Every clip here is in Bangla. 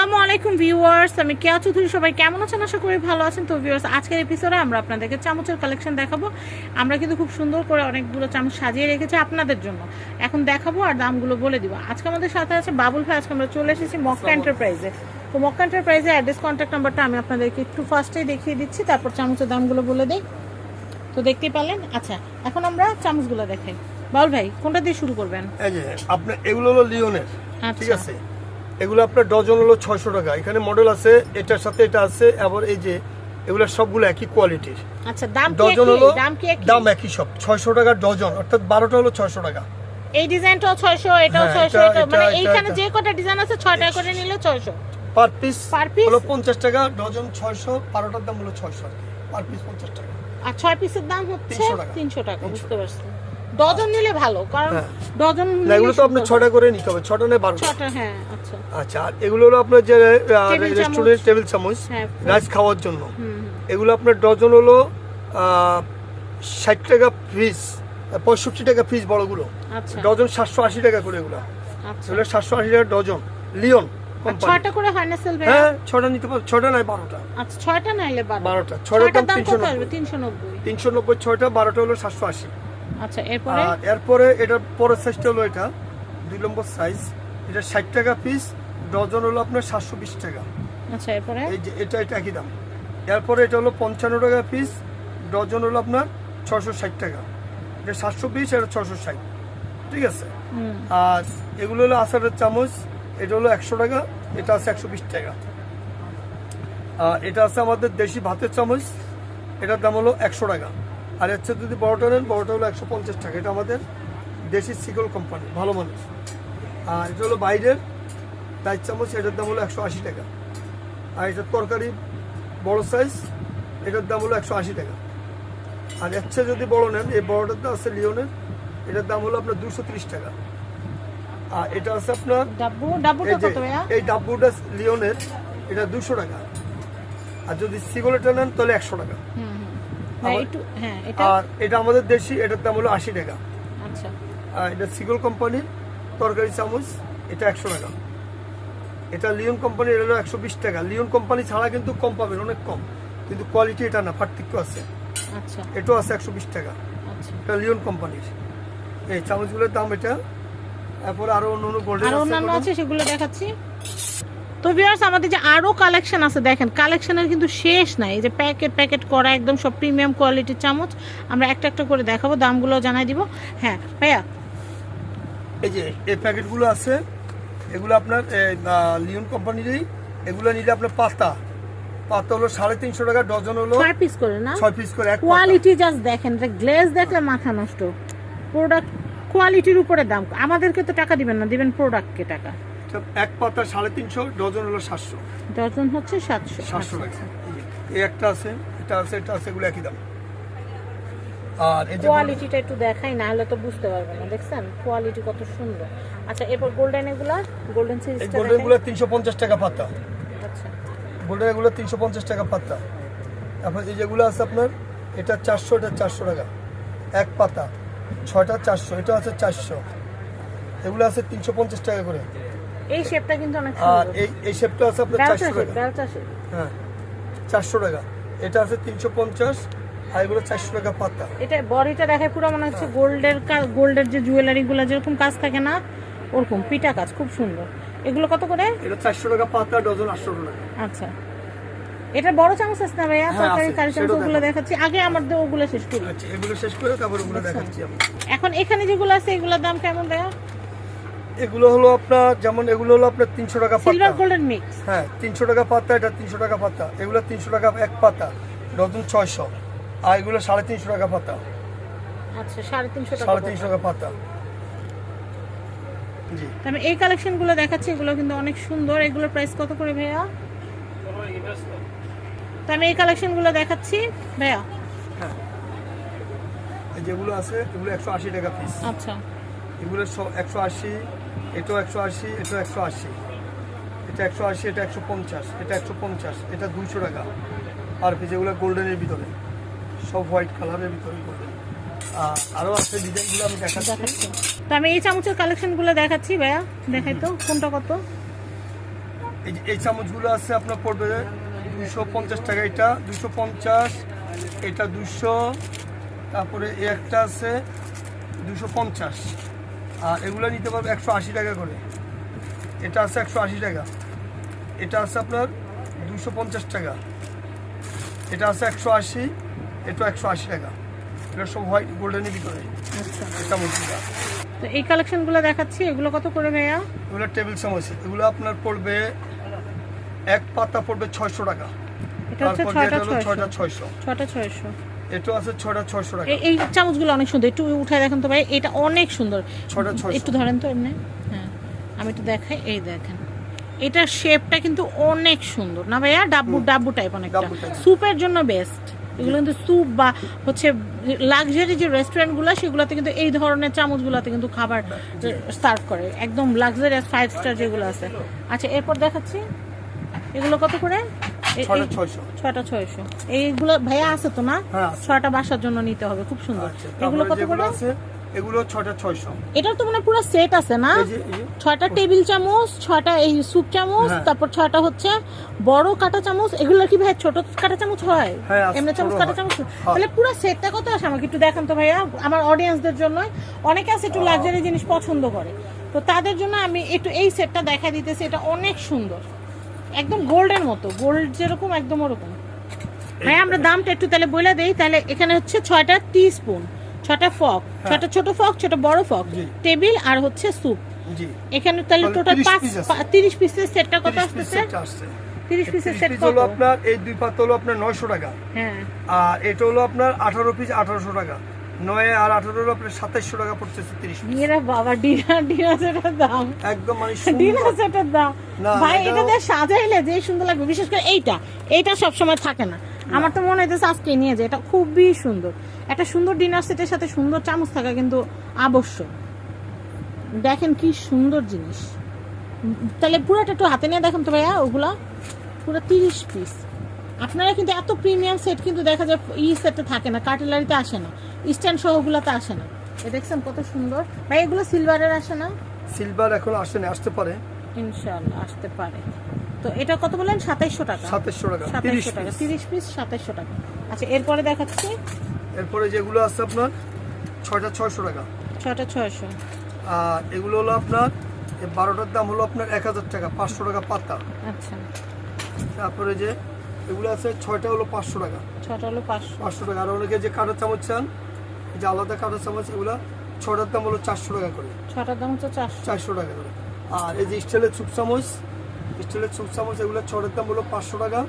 আসসালামু আলাইকুম ভিউয়ার্স আমি কেয়া চৌধুরী সবাই কেমন আছেন? আশা করি ভালো আছেন। তো ভিউয়ার্স আজকের এপিসোডে আমরা আপনাদেরকে চামচের কালেকশন দেখাবো। আমরা কিন্তু খুব সুন্দর করে অনেকগুলো চামচ সাজিয়ে রেখেছি আপনাদের জন্য। এখন দেখাবো আর দামগুলো বলে দিব। আজকে আমাদের সাথে আছে বাবুল ভাই আজকে আমরা চলে এসেছি মক্কা এন্টারপ্রাইজে তো মক্কা এন্টারপ্রাইজে অ্যাড্রেস কন্ট্যাক্ট নাম্বারটা আমি আপনাদেরকে একটু ফার্স্টেই দেখিয়ে দিচ্ছি তারপর চামচের দামগুলো বলে দিই। তো দেখতেই পেলেন? আচ্ছা এখন আমরা চামচগুলো দেখাই। বাবুল ভাই কোনটা দিয়ে শুরু করবেন? এই যে আপনার এগুলো হলো লিওনের ঠিক আচ্ছা আছে? এগুলো আপনার ডজন হলো ছয়শো টাকা। এখানে মডেল আছে এটার সাথে এটা আছে আবার এই যে এগুলো সবগুলো একই কোয়ালিটির আচ্ছা দাম ডজন হলো দাম একই? সব ছয়শো টাকা ডজন অর্থাৎ বারোটা হলো ছয়শো টাকা। এই ডিজাইনটাও ছয়শো এটাও হ্যাঁ, ছয়শো এটা- মানে এইখানে যে কটা ডিজাইন আছে ছয়টা করে নিলে ছয়শো। Per piece Per piece? হলো পঞ্চাশ টাকা ডজন ছয়শো বারোটার দাম হলো ছয়শো পার পিস পঞ্চাশ টাকা। আর ছয় পিসের দাম হচ্ছে 300 টাকা। তিনশো টাকা বুঝতে পারছি। ডজন নিলে ভালো কারণ হ্যাঁ। ডজন না এগুলো তো সুন্দর। ছয়টা করে নিতে হবে ছটা নেই বারোটা ছটা হ্যাঁ আচ্ছা। আচ্ছা আর এগুলো হলো আপনার যে রেস্টুরেন্ট টেবিল চামচ। হ্যাঁ রাইস খাওয়ার জন্য। এগুলো আপনার ডজন হলো ষাট টাকা পিস পঁয়ষট্টি টাকা পিস বড়গুলো। আচ্ছা। ডজন সাতশো আশি টাকা করে এগুলো। আচ্ছা। এগুলো সাতশো আশি টাকা ডজন লিওন ছয়টা করে হয় না সেল হ্যাঁ ছটা নিতে পারো ছটা নয় বারোটা। আচ্ছা ছয়টা নাইলে বারোটা ছয়টার দাম তিনশো নব্বই। তিনশো নব্বই ছয়টা বারোটা হলো সাতশো আশি। আচ্ছা এরপরে? এরপরে এটার পরের সাইজটা হলো এটা। দুই নম্বর সাইজ এটা ষাট টাকা পিস ডজন হলো আপনার সাতশো বিশ টাকা। আচ্ছা এরপরে? এই যে এটা এটা একই দাম। এরপরে এটা হলো পঞ্চান্ন টাকা পিস ডজন হলো আপনার ছশো ষাট টাকা। এটা সাতশো বিশ এটা ছশো ষাট। ঠিক আছে? আর এগুলো হলো আচারের চামচ। এটা হলো একশো টাকা। এটা আছে একশো বিশ টাকা। আর এটা আছে আমাদের দেশি ভাতের চামচ। এটার দাম হলো একশো টাকা। আর হচ্ছে যদি বড়টা নেন বড়টা হলো একশো পঞ্চাশ টাকা। এটা আমাদের দেশি সিগল কোম্পানি ভালো মানুষ আর এটা হলো বাইরের ডাইট চামচ এটার দাম হলো একশো আশি টাকা। আর এটা তরকারি বড় সাইজ এটার দাম হলো একশো আশি টাকা। আর এর যদি বড় নেন এই বড়টার দাম আছে লিওনের এটার দাম হলো আপনার দুশো ত্রিশ টাকা। আর এটা আছে আপনার এই ডাব্বুটা লিওনের এটা দুশো টাকা। আর যদি সিগোলেটা নেন তাহলে একশো টাকা। আর এটা আমাদের দেশি এটার দাম হলো আশি টাকা। আচ্ছা। এটা সিগল কোম্পানির তরকারি চামচ এটা একশো টাকা। এটা লিওন কোম্পানির এটা হলো একশো বিশ টাকা। লিওন কোম্পানি ছাড়া কিন্তু কম পাবেন অনেক কম। কিন্তু কোয়ালিটি এটা না পার্থক্য আছে। আচ্ছা। এটাও আছে একশো বিশ টাকা। আচ্ছা। এটা লিওন কোম্পানির এই চামচগুলোর দাম এটা। তারপরে আরও অন্য অন্য গোল্ডেন আছে সেগুলো দেখাচ্ছি। তো ভিউয়ার্স আমাদের যে আরও কালেকশন আছে দেখেন কালেকশনের কিন্তু শেষ নাই। এই যে প্যাকেট প্যাকেট করা একদম সব প্রিমিয়াম কোয়ালিটির চামচ আমরা একটা একটা করে দেখাবো দামগুলো জানাই দিব। হ্যাঁ ভাইয়া। এই যে এই প্যাকেটগুলো আছে এগুলো আপনার লিওন কোম্পানিরই এগুলো নিলে আপনার পাতা পাতা হলো সাড়ে তিনশো টাকা ডজন হলো ছয় পিস করে না? ছয় পিস করে কোয়ালিটি জাস্ট দেখেন গ্লেজ দেখলে মাথা নষ্ট। প্রোডাক্ট কোয়ালিটির উপরে দাম। আমাদেরকে তো টাকা দিবেন না দিবেন প্রোডাক্টকে টাকা। এক পাতা সাড়ে তিনশো ডজন হলো সাতশো। ডজন হচ্ছে সাতশো। সাতশো টাকা। এই একটা আছে এটা আছে এটা আছে এগুলো একই দাম। আর এই যে কোয়ালিটিটা একটু দেখাই না হলে তো বুঝতে পারবেন না দেখছেন? কোয়ালিটি কত সুন্দর। আচ্ছা এরপর গোল্ডেন এগুলা? গোল্ডেন এই সিরিজটা গোল্ডেনগুলো তিনশো পঞ্চাশ টাকা পাতা। আচ্ছা। গোল্ডেন এগুলো তিনশো পঞ্চাশ টাকা পাতা। তারপর এই যেগুলো আছে আপনার এটা চারশো এটা চারশো টাকা। এক পাতা। ছয়টা চারশো এটা আছে চারশো। এগুলো আছে তিনশো পঞ্চাশ টাকা করে। এই শেপটা কিন্তু অনেক আর সুন্দর। এই এই শেপটা আছে আপনার বেলচা চারশো শেপ টাকা। বেলচা শেপ হ্যাঁ চারশো টাকা। এটা আছে তিনশো পঞ্চাশ আর এগুলো চারশো টাকা পাতা। এটা বডিটা দেখায় পুরো মনে হচ্ছে গোল্ডের গোল্ডের যে জুয়েলারি গুলো যেরকম কাজ থাকে না ওরকম পিটা কাজ খুব সুন্দর। এগুলো কত করে? এটা চারশো টাকা পাতা ডজন আটশো টাকা। আচ্ছা। এটা বড় চামচ আছে না ভাইয়া? হ্যাঁ, তরকারি কারি চামচ ওগুলো দেখাচ্ছি। আগে আমার দিয়ে ওগুলো শেষ করি। আচ্ছা এগুলো শেষ করে তারপর ওগুলো দেখাচ্ছি আমি। এখন এখানে যেগুলো আছে এগুলোর দাম কেমন ভাইয়া? এগুলো হলো আপনার যেমন এগুলো হলো আপনার তিনশো টাকা পাতা। গোল্ডেন মিক্স হ্যাঁ তিনশো টাকা পাতা এটা তিনশো টাকা পাতা। এগুলো তিনশো টাকা এক পাতা ডজন ছয়শো। আর এগুলো সাড়ে তিনশো টাকা পাতা। আচ্ছা সাড়ে তিনশো টাকা সাড়ে তিনশো টাকা পাতা। জি। আমি এই কালেকশনগুলো দেখাচ্ছি এগুলো কিন্তু অনেক সুন্দর। এগুলোর প্রাইস কত করে ভাইয়া? তো আমি এই কালেকশনগুলো দেখাচ্ছি ভাইয়া। হ্যাঁ। যেগুলো আছে এগুলো একশো আশি টাকা পিস আচ্ছা। এগুলো একশো আশি এটাও একশো আশি এটাও একশো আশি। এটা একশো আশি এটা একশো পঞ্চাশ এটা একশো পঞ্চাশ এটা দুইশো টাকা। আর এগুলো গোল্ডেনের ভিতরে সব হোয়াইট কালারের ভিতরে গোল্ডেন। আরও আছে ডিজাইনগুলো আমি দেখাচ্ছি। তো আমি এই চামচের কালেকশনগুলো দেখাচ্ছি ভাইয়া। দেখাই তো কোনটা কত? এই এই চামচগুলো আছে আপনার পড়বে দুশো পঞ্চাশ টাকা এটা দুশো পঞ্চাশ এটা দুশো তারপরে এই একটা আছে দুশো পঞ্চাশ। আর এগুলো নিতে পারবে একশো আশি টাকা করে। এটা আছে একশো আশি টাকা। এটা আছে আপনার দুশো পঞ্চাশ টাকা। এটা আছে একশো আশি এটা একশো আশি টাকা। এটা সব হোয়াইট গোল্ডেনের ভিতরে। আচ্ছা। এই চামচগুলো তো এই কালেকশনগুলো দেখাচ্ছি এগুলো কত করে ভাইয়া? এগুলো টেবিল চামচ এগুলো আপনার পড়বে এক পাতা পড়বে ছয়শো টাকা। এটা হচ্ছে ছয়টা ছয়টা ছয়শো। ছয়শো ছয়শো। এটা আছে ছয়টা ছয়শো টাকা। এই- চামচগুলো অনেক সুন্দর। একটু উঠায় দেখেন তো ভাই এটা অনেক সুন্দর। ছটা ছয়শো। একটু ধরেন তো এমনি। হ্যাঁ আমি একটু দেখাই এই দেখেন। এটার শেপটা কিন্তু অনেক সুন্দর। না ভাইয়া? ডাব্বু ডাব্বু টাইপ অনেকটা। স্যুপের জন্য বেস্ট এগুলো কিন্তু স্যুপ বা হচ্ছে লাক্সারি যে রেস্টুরেন্টগুলো সেগুলোতে কিন্তু এই ধরনের চামচগুলোতে কিন্তু খাবার সার্ভ করে। একদম লাক্সারিয়াস ফাইভ স্টার যেগুলো আছে। আচ্ছা এরপর দেখাচ্ছি। এগুলো কত করে? ছটা ছয়শো। এইগুলো ভাইয়া আছে তো না? হ্যাঁ। ছয়টা বাসার জন্য নিতে হবে খুব সুন্দর। আচ্ছা এগুলো কত করে? এগুলো ছয়টা ছয়শো। এটার তো মানে পুরো সেট আছে না? ছয়টা টেবিল চামচ ছয়টা এই স্যুপ চামচ হ্যাঁ। তারপর ছয়টা হচ্ছে বড় কাটা চামচ। এগুলো কি ভাই ছোট কাটা চামচ হয়? হ্যাঁ, এমনি চামচ ছোট কাটা। চামচ। তাহলে পুরো সেটটা কত আসে আমাকে একটু দেখান তো ভাইয়া? আমার অডিয়েন্সদের জন্য অনেকে আছে একটু লাক্সারি জিনিস পছন্দ করে। তো তাদের জন্য আমি একটু এই সেটটা দেখা দিতেছি এটা অনেক সুন্দর। একদম গোল্ডের মতো গোল্ড যেরকম একদম ওরকম। হ্যাঁ আমরা দামটা একটু তাহলে বলে দেই তাহলে এখানে হচ্ছে ছয়টা টি স্পুন ছয়টা ফক ছটা ছোট ফক ছোট বড় ফক টেবিল আর হচ্ছে স্যুপ। এখানে তাহলে টোটাল পাঁচ তিরিশ পিসের সেটটা কত আসতেছে? তিরিশ পিসের সেট হলো আপনার এই দুই পাতা হলো আপনার নয়শো টাকা। হ্যাঁ। আর এটা হলো আপনার আঠারো পিস আঠারোশো টাকা। নয় আর আঠারো আপনার সাতাইশশো টাকা পড়তেছে তিরিশ এরা বাবা ডিনার ডিনার সেটের দাম। একদম মানে ডিনার সেটের দাম। ভাই এটা- এটা দিয়ে সাজাইলে যে সুন্দর লাগবে বিশেষ করে এইটা এইটা সবসময় থাকে না। আমার তো মনে হইতেছে আজকে নিয়ে যায় এটা খুবই সুন্দর। একটা সুন্দর ডিনার সেটের সাথে সুন্দর চামচ থাকা কিন্তু আবশ্যক। দেখেন কি সুন্দর জিনিস। তাহলে পুরোটা একটু হাতে নিয়ে দেখেন তো ভাইয়া ওগুলা। পুরো তিরিশ পিস। আপনারা কিন্তু এত প্রিমিয়াম সেট কিন্তু দেখা যায় ই সেটে থাকে না কাটলারিতে আসে না স্ট্যান্ড সহ ওগুলাতে আসে না। এ দেখছেন কত সুন্দর? ভাই এগুলো সিলভারের আসে না? সিলভার এখন আসেনি আসতে পারে। ইনশাল্লাহ আসতে পারে। তো এটা কত বলেন? সাতাইশশো টাকা। সাতাইশশো টাকা সাতাইশশো টাকা তিরিশ পিস সাতাইশশো টাকা। আচ্ছা এরপরে দেখাচ্ছি। এরপরে যেগুলো আছে আপনার ছয়টা ছয়শো টাকা। ছটা ছয়শো। আর এগুলো হলো আপনার বারোটার দাম হলো আপনার এক হাজার টাকা পাঁচশো টাকা পাতা। আচ্ছা। তারপরে যে এগুলো আছে ছয়টা হলো পাঁচশো টাকা। ছটা হলো পাঁচশো। পাঁচশো টাকা। আর অনেকে যে কাঠের চামচ চান যে আলাদা কাঠের চামচ এগুলো ছটার দাম হলো চারশো টাকা করে। ছটার দাম হচ্ছে চারশো। চারশো টাকা করে। আর এই যে স্টিলের চুপ চামচ স্টিলের চুপ চামচ এগুলো ছটার দাম হলো পাঁচশো টাকা।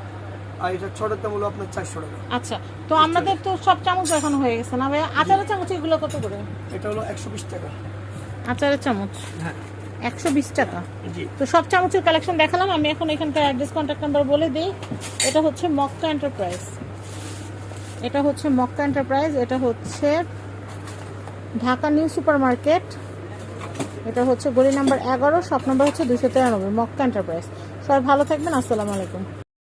আর এটা ছটার দাম হলো আপনার চারশো টাকা। আচ্ছা তো আমাদের তো সব চামচ এখন হয়ে গেছে না ভাই আচারের চামচ এগুলো কত করে? এটা হলো একশো বিশ টাকা। আচারের চামচ? হ্যাঁ। একশো বিশ টাকা। জি। তো সব চামচের কালেকশন দেখালাম আমি এখন এখানকার অ্যাড্রেস কন্ট্যাক্ট নাম্বার বলে দিই। এটা হচ্ছে মক্কা এন্টারপ্রাইজ এটা হচ্ছে মক্কা এন্টারপ্রাইজ এটা হচ্ছে ঢাকা নিউ সুপার মার্কেট এটা হচ্ছে গলি নাম্বার এগারো শপ নাম্বার হচ্ছে দুশো তিরানব্বই মক্কা এন্টারপ্রাইজ সবাই ভালো থাকবেন আসসালামু আলাইকুম।